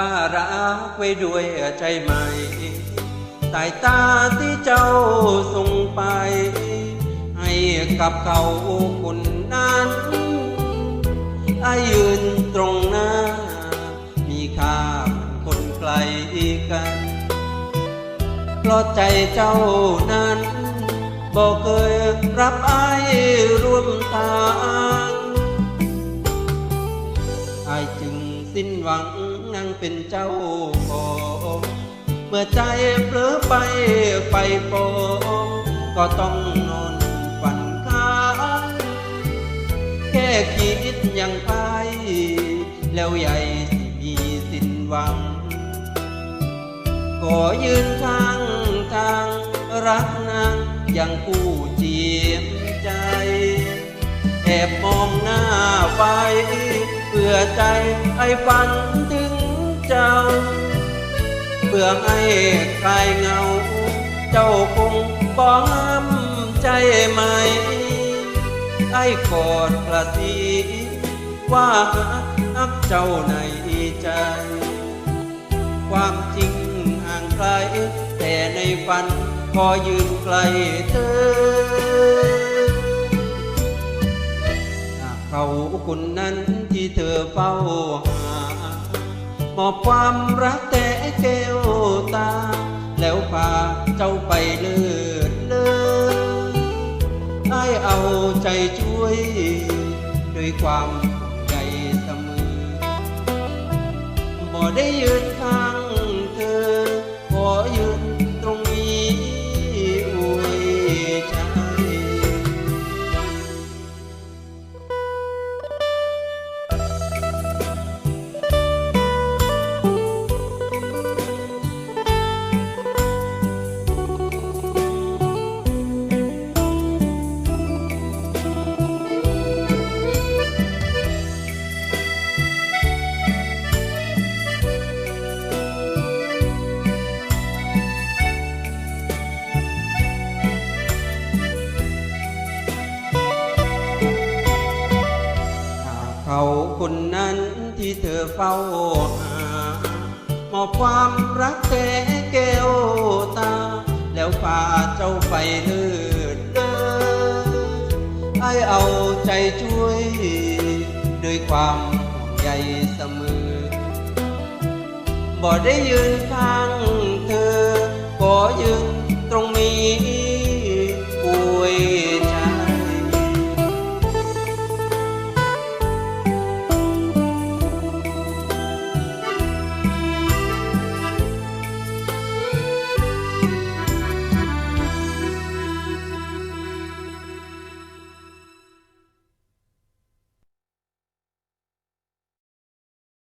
ว่ารักไว้ด้วยใจไหม่สายตาที่เจ้าส่งไป ให้กับเขาคนนั้นไอายืนตรงหน้า มีค่ามือนคนไกลกันเพราะใจเจ้านั้นบอกเคยรับไอ้ายร่วมทางไอ้จึงสิ้นหวัง นั่งเป็นเจ้าของเมื่อใจเผลอไปไฟปงก็ต้องนอนฝันค้างแค่คิดยังไป แล้วใหญ่สิมีสิ้นหวังขอยืนข้างทางรักนางยังผู้เจียมใจ แอบมองหน้าไป พื่อใจไอ้ฝันถึงเจ้า เพื่อให้คลายเหงา เจ้าคงบ้องใจไหม ไอ้กอดกระสีว่าอักเจ้าในใจ ความจริงห่างไกลแต่ในฝันขอยืนไกลเธอ เขาคนนั้นที่เธอเฝ้าหามอบความรักแต่แก้วตา แล้วพาเจ้าไปเลิศเลอไอ้เอาใจช่วย ด้วยความห่วงใยเสมอบ่ได้ยืนข้าง เธอเฝ้าหามอบความรักแต่แก้วตา แล้วพาเจ้าไปเลิศเดินไอเอาใจช่วย ด้วยความห่วงใยเสมอ บ่ได้ยืนข้าง